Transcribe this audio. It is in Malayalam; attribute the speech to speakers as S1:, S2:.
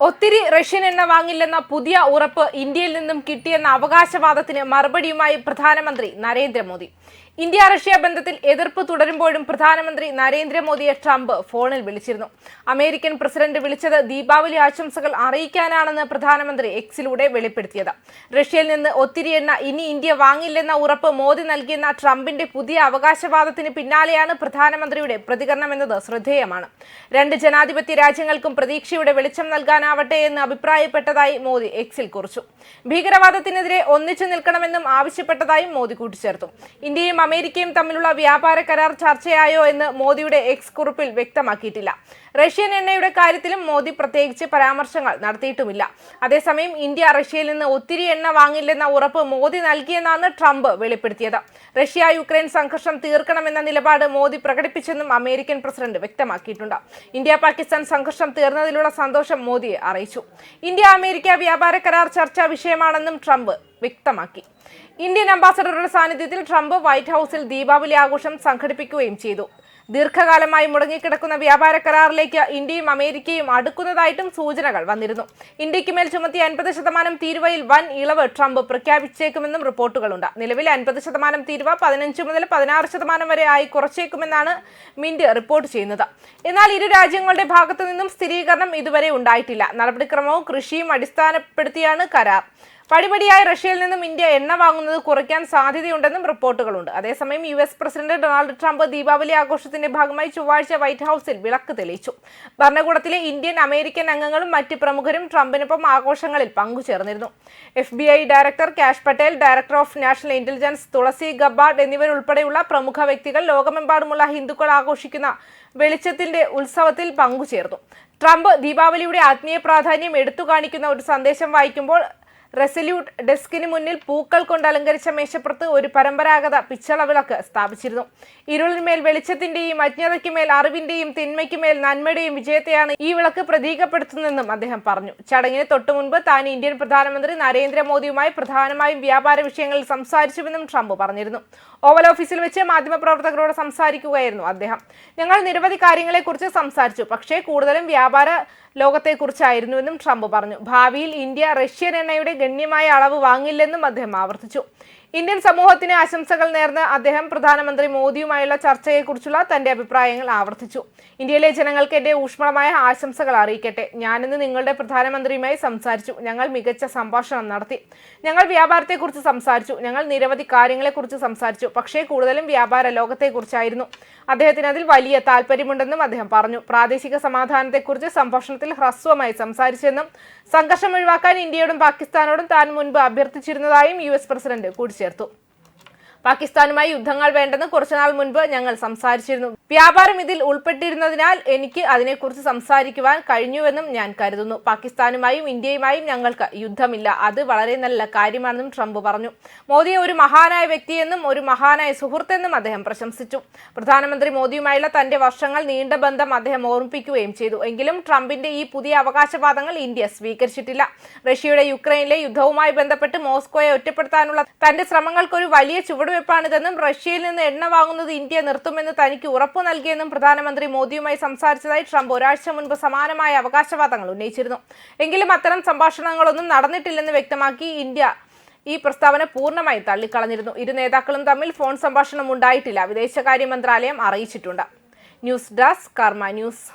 S1: ഒത്തിരി റഷ്യൻ എണ്ണ വാങ്ങില്ലെന്ന പുതിയ ഉറപ്പ് ഇന്ത്യയിൽ നിന്നും കിട്ടിയെന്ന അവകാശവാദത്തിന് മറുപടിയുമായി പ്രധാനമന്ത്രി നരേന്ദ്രമോദി. ഇന്ത്യ റഷ്യ ബന്ധത്തിൽ എതിർപ്പ് തുടരുമ്പോഴും പ്രധാനമന്ത്രി നരേന്ദ്രമോദിയെ ട്രംപ് ഫോണിൽ വിളിച്ചിരുന്നു. അമേരിക്കൻ പ്രസിഡന്റ് വിളിച്ചത് ദീപാവലി ആശംസകൾ അറിയിക്കാനാണെന്ന് പ്രധാനമന്ത്രി എക്സിലൂടെ വെളിപ്പെടുത്തിയത്. റഷ്യയിൽ നിന്ന് ഒത്തിരി എണ്ണ ഇനി ഇന്ത്യ വാങ്ങില്ലെന്ന ഉറപ്പ് മോദി നൽകിയെന്ന ട്രംപിന്റെ പുതിയ അവകാശവാദത്തിന് പിന്നാലെയാണ് പ്രധാനമന്ത്രിയുടെ പ്രതികരണം എന്നത് ശ്രദ്ധേയമാണ്. രണ്ട് ജനാധിപത്യ രാജ്യങ്ങൾക്കും പ്രതീക്ഷയുടെ വെളിച്ചം നൽകാനാവട്ടെ എന്ന് അഭിപ്രായപ്പെട്ടതായി മോദി എക്സിൽ കുറിച്ചു. ഭീകരവാദത്തിനെതിരെ ഒന്നിച്ചു നിൽക്കണമെന്നും ആവശ്യപ്പെട്ടതായും മോദി കൂട്ടിച്ചേർത്തു. ഇന്ത്യയും അമേരിക്കയും തമ്മിലുള്ള വ്യാപാര കരാർ ചർച്ചയായോ എന്ന് മോദിയുടെ എക്സ് കുറിപ്പിൽ വ്യക്തമാക്കിയിട്ടില്ല. റഷ്യൻ എണ്ണയുടെ കാര്യത്തിലും മോദി പ്രത്യേകിച്ച് പരാമർശങ്ങൾ നടത്തിയിട്ടുമില്ല. അതേസമയം ഇന്ത്യ റഷ്യയിൽ നിന്ന് ഒത്തിരി എണ്ണ വാങ്ങില്ലെന്ന ഉറപ്പ് മോദി നൽകിയെന്നാണ് ട്രംപ് വെളിപ്പെടുത്തിയത്. റഷ്യ യുക്രൈൻ സംഘർഷം തീർക്കണമെന്ന നിലപാട് മോദി പ്രകടിപ്പിച്ചെന്നും അമേരിക്കൻ പ്രസിഡന്റ് വ്യക്തമാക്കിയിട്ടുണ്ട്. ഇന്ത്യ പാകിസ്ഥാൻ സംഘർഷം തീർന്നതിലുള്ള സന്തോഷം മോദിയെ അറിയിച്ചു. ഇന്ത്യ അമേരിക്ക വ്യാപാര കരാർ ചർച്ചാ വിഷയമാണെന്നും ട്രംപ് വ്യക്തമാക്കി. ഇന്ത്യൻ അംബാസഡറുടെ സാന്നിധ്യത്തിൽ ട്രംപ് വൈറ്റ് ഹൌസിൽ ദീപാവലി ആഘോഷം സംഘടിപ്പിക്കുകയും ചെയ്തു. ദീർഘകാലമായി മുടങ്ങിക്കിടക്കുന്ന വ്യാപാര കരാറിലേക്ക് ഇന്ത്യയും അമേരിക്കയും അടുക്കുന്നതായിട്ടും സൂചനകൾ വന്നിരുന്നു. ഇന്ത്യയ്ക്ക് മേൽ ചുമത്തിയ അൻപത് ശതമാനം തീരുവയിൽ വൻ ഇളവ് ട്രംപ് പ്രഖ്യാപിച്ചേക്കുമെന്നും റിപ്പോർട്ടുകളുണ്ട്. നിലവിൽ അൻപത് ശതമാനം തീരുവ പതിനഞ്ച് മുതൽ പതിനാറ് ശതമാനം വരെ ആയി കുറച്ചേക്കുമെന്നാണ് മിന്റ് റിപ്പോർട്ട് ചെയ്യുന്നത്. എന്നാൽ ഇരു രാജ്യങ്ങളുടെ ഭാഗത്തു നിന്നും സ്ഥിരീകരണം ഇതുവരെ ഉണ്ടായിട്ടില്ല. നടപടിക്രമവും കൃഷിയും അടിസ്ഥാനപ്പെടുത്തിയാണ് കരാർ. പടിപടിയായി റഷ്യയിൽ നിന്നും ഇന്ത്യ എണ്ണ വാങ്ങുന്നത് കുറയ്ക്കാൻ സാധ്യതയുണ്ടെന്നും റിപ്പോർട്ടുകളുണ്ട്. അതേസമയം U S president Donald Trump Deepavali ആഘോഷത്തിന്റെ ഭാഗമായി ചൊവ്വാഴ്ച വൈറ്റ് ഹൌസിൽ വിളക്ക് തെളിയിച്ചു. ഭരണകൂടത്തിലെ ഇന്ത്യൻ അമേരിക്കൻ അംഗങ്ങളും മറ്റ് പ്രമുഖരും ട്രംപിനൊപ്പം ആഘോഷങ്ങളിൽ പങ്കുചേർന്നിരുന്നു. F B I director Kash Patel director of national intelligence Tulsi Gabbard എന്നിവരുൾപ്പെടെയുള്ള പ്രമുഖ വ്യക്തികൾ ലോകമെമ്പാടുമുള്ള ഹിന്ദുക്കൾ ആഘോഷിക്കുന്ന വെളിച്ചത്തിന്റെ ഉത്സവത്തിൽ പങ്കുചേർന്നു. ട്രംപ് ദീപാവലിയുടെ ആത്മീയ പ്രാധാന്യം എടുത്തു കാണിക്കുന്ന ഒരു സന്ദേശം വായിക്കുമ്പോൾ റെസല്യൂട്ട് ഡെസ്കിന് മുന്നിൽ പൂക്കൾ കൊണ്ട് അലങ്കരിച്ച മേശപ്പുറത്ത് ഒരു പരമ്പരാഗത പിച്ചള വിളക്ക് സ്ഥാപിച്ചിരുന്നു. ഇരുളിന്മേൽ വെളിച്ചത്തിന്റെയും അജ്ഞതയ്ക്കുമേൽ അറിവിന്റെയും തിന്മയ്ക്കുമേൽ നന്മയുടെയും വിജയത്തെയാണ് ഈ വിളക്ക് പ്രതീകപ്പെടുത്തുന്നതെന്നും അദ്ദേഹം പറഞ്ഞു. ചടങ്ങിന് തൊട്ടു മുൻപ് താൻ ഇന്ത്യൻ പ്രധാനമന്ത്രി നരേന്ദ്രമോദിയുമായി പ്രധാനമായും വ്യാപാര വിഷയങ്ങളിൽ സംസാരിച്ചുവെന്നും ട്രംപ് പറഞ്ഞിരുന്നു. ഓവൽ ഓഫീസിൽ വെച്ച് മാധ്യമപ്രവർത്തകരോട് സംസാരിക്കുകയായിരുന്നു അദ്ദേഹം. ഞങ്ങൾ നിരവധി കാര്യങ്ങളെക്കുറിച്ച് സംസാരിച്ചു പക്ഷേ കൂടുതലും വ്യാപാര ലോകത്തെക്കുറിച്ചായിരുന്നുവെന്നും ട്രംപ് പറഞ്ഞു. ഭാവിയിൽ ഇന്ത്യ റഷ്യൻ എണ്ണയുടെ ഗണ്യമായ അളവ് വാങ്ങില്ലെന്നും അദ്ദേഹം ആവർത്തിച്ചു. ഇന്ത്യൻ സമൂഹത്തിന് ആശംസകൾ നേർന്ന് അദ്ദേഹം പ്രധാനമന്ത്രി മോദിയുമായുള്ള ചർച്ചയെക്കുറിച്ചുള്ള തന്റെ അഭിപ്രായങ്ങൾ ആവർത്തിച്ചു. ഇന്ത്യയിലെ ജനങ്ങൾക്ക് എന്റെ ഊഷ്മളമായ ആശംസകൾ അറിയിക്കട്ടെ. ഞാനിന്ന് നിങ്ങളുടെ പ്രധാനമന്ത്രിയുമായി സംസാരിച്ചു. ഞങ്ങൾ മികച്ച സംഭാഷണം നടത്തി. ഞങ്ങൾ വ്യാപാരത്തെക്കുറിച്ച് സംസാരിച്ചു. ഞങ്ങൾ നിരവധി കാര്യങ്ങളെക്കുറിച്ച് സംസാരിച്ചു. പക്ഷേ കൂടുതലും വ്യാപാര ലോകത്തെക്കുറിച്ചായിരുന്നു. അദ്ദേഹത്തിന് അതിൽ വലിയ താല്പര്യമുണ്ടെന്നും അദ്ദേഹം പറഞ്ഞു. പ്രാദേശിക സമാധാനത്തെക്കുറിച്ച് സംഭാഷണത്തിൽ ഹ്രസ്വമായി സംസാരിച്ചെന്നും സംഘർഷം ഒഴിവാക്കാൻ ഇന്ത്യയോടും പാകിസ്ഥാനോടും താൻ മുൻപ് അഭ്യർത്ഥിച്ചിരുന്നതായും യു എസ് പ്രസിഡന്റ് കൂട്ടിച്ചേർത്തു. പാകിസ്ഥാനുമായി യുദ്ധങ്ങൾ വേണ്ടെന്ന് കുറച്ചുനാൾ മുൻപ് ഞങ്ങൾ സംസാരിച്ചിരുന്നു. വ്യാപാരം ഇതിൽ ഉൾപ്പെട്ടിരുന്നതിനാൽ എനിക്ക് അതിനെക്കുറിച്ച് സംസാരിക്കുവാൻ കഴിഞ്ഞുവെന്നും ഞാൻ കരുതുന്നു. പാകിസ്ഥാനുമായും ഇന്ത്യയുമായും ഞങ്ങൾക്ക് യുദ്ധമില്ല. അത് വളരെ നല്ല കാര്യമാണെന്നും ട്രംപ് പറഞ്ഞു. മോദിയെ ഒരു മഹാനായ വ്യക്തിയെന്നും ഒരു മഹാനായ സുഹൃത്തെന്നും അദ്ദേഹം പ്രശംസിച്ചു. പ്രധാനമന്ത്രി മോദിയുമായുള്ള തന്റെ വർഷങ്ങൾ നീണ്ട ബന്ധം അദ്ദേഹം ഓർമ്മിപ്പിക്കുകയും ചെയ്തു. എങ്കിലും ട്രംപിന്റെ ഈ പുതിയ അവകാശവാദങ്ങൾ ഇന്ത്യ സ്വീകരിച്ചിട്ടില്ല. റഷ്യയുടെ യുക്രൈനിലെ യുദ്ധവുമായി ബന്ധപ്പെട്ട് മോസ്കോയെ ഒറ്റപ്പെടുത്താനുള്ള തന്റെ ശ്രമങ്ങൾക്കൊരു വലിയ ചുവടുവെപ്പാണിതെന്നും റഷ്യയിൽ നിന്ന് എണ്ണ വാങ്ങുന്നത് ഇന്ത്യ നിർത്തുമെന്ന് തനിക്ക് ഉറപ്പു നൽകിയെന്നും പ്രധാനമന്ത്രി മോദിയുമായി സംസാരിച്ചതായി ട്രംപ് ഒരാഴ്ച മുൻപ് സമാനമായ അവകാശവാദങ്ങൾ ഉന്നയിച്ചിരുന്നു. എങ്കിലും അത്തരം സംഭാഷണങ്ങളൊന്നും നടന്നിട്ടില്ലെന്ന് വ്യക്തമാക്കി ഇന്ത്യ ഈ പ്രസ്താവന പൂർണമായി തള്ളിക്കളഞ്ഞിരുന്നു. ഇരു നേതാക്കളും തമ്മിൽ ഫോൺ സംഭാഷണം ഉണ്ടായിട്ടില്ല വിദേശകാര്യ മന്ത്രാലയം അറിയിച്ചിട്ടുണ്ട്. News desk Karma news.